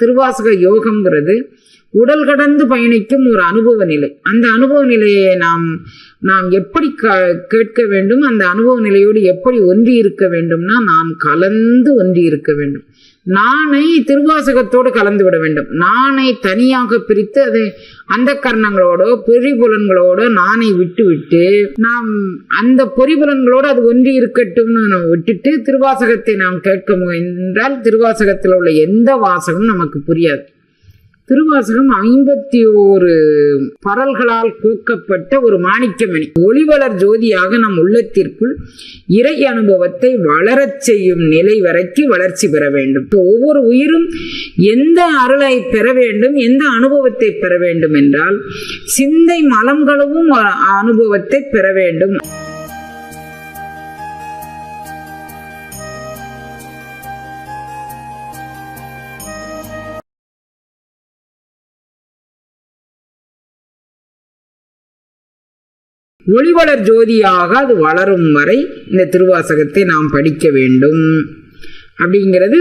திருவாசக யோகம்ங்கிறது உடல் கடந்து பயணிக்கும் ஒரு அனுபவ நிலை. அந்த அனுபவ நிலையை நாம் நாம் எப்படி க கேட்க வேண்டும்? அந்த அனுபவ நிலையோடு எப்படி ஒன்றி இருக்க வேண்டும்னா நாம் கலந்து ஒன்றி இருக்க வேண்டும். நானை திருவாசகத்தோடு கலந்து விட வேண்டும். நானை தனியாக பிரித்து அதை அந்த கர்ணங்களோட பொறிபுலன்களோட நானை விட்டு விட்டு நாம் அந்த பொறிபுலன்களோடு அது ஒன்றி இருக்கட்டும்னு விட்டுட்டு திருவாசகத்தை நாம் கேட்க முயன்றால் திருவாசகத்தில் உள்ள எந்த வாசகமும் நமக்கு புரியாது. திருவாசகம் ஐம்பத்தி ஓரு பரல்களால் கோக்கப்பட்ட ஒரு மாணிக்கமணி. ஒளிவளர் ஜோதியாக நம் உள்ளத்திற்குள் இறை அனுபவத்தை வளரச் செய்யும் நிலை வரைக்கு வளர்ச்சி பெற வேண்டும். ஒவ்வொரு உயிரும் எந்த அருளை பெற வேண்டும் எந்த அனுபவத்தை பெற வேண்டும் என்றால் சிந்தை மலங்களும் அனுபவத்தை பெற வேண்டும். ஒளிவளர் ஜோதியாக அது வளரும் வரை இந்த திருவாசகத்தை நாம் படிக்க வேண்டும். அப்படிங்கிறது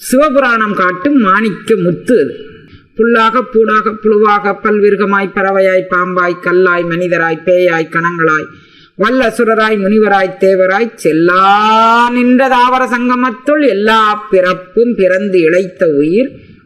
சிவபுராணம் காட்டும் மாணிக்க முத்து. அது புல்லாக பூடாக புழுவாக பல்விருகமாய் பறவையாய் பாம்பாய் கல்லாய் மனிதராய் பேயாய் கணங்களாய் வல்லசுரராய் முனிவராய் தேவராய் செல்லா நின்ற தாவர சங்கமத்துள் எல்லா பிறப்பும் பிறந்து இழைத்த உயிர்